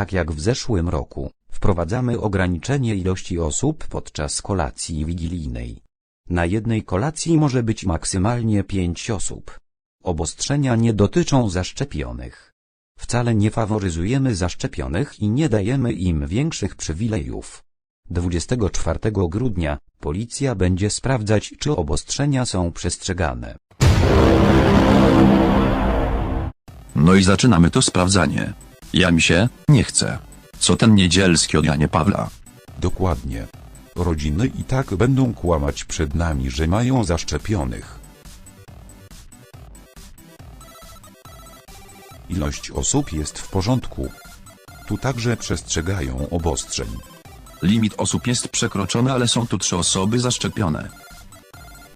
tak jak w zeszłym roku, wprowadzamy ograniczenie ilości osób podczas kolacji wigilijnej. Na jednej kolacji może być maksymalnie 5 osób. Obostrzenia nie dotyczą zaszczepionych. Wcale nie faworyzujemy zaszczepionych i nie dajemy im większych przywilejów. 24 grudnia policja będzie sprawdzać, czy obostrzenia są przestrzegane. No i zaczynamy to sprawdzanie. Ja mi się nie chce. Co ten niedzielski od Janie Pawla? Dokładnie. Rodziny i tak będą kłamać przed nami, że mają zaszczepionych. Ilość osób jest w porządku. Tu także przestrzegają obostrzeń. Limit osób jest przekroczony, ale są tu trzy osoby zaszczepione.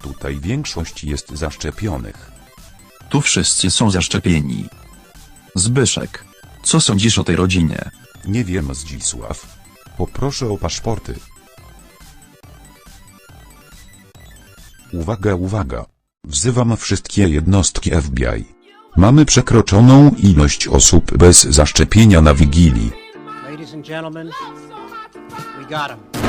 Tutaj większość jest zaszczepionych. Tu wszyscy są zaszczepieni. Zbyszek, co sądzisz o tej rodzinie? Nie wiem Zdzisław. Poproszę o paszporty. Uwaga, uwaga. Wzywam wszystkie jednostki FBI. Mamy przekroczoną ilość osób bez zaszczepienia na Wigilii. Ladies and gentlemen, we got him.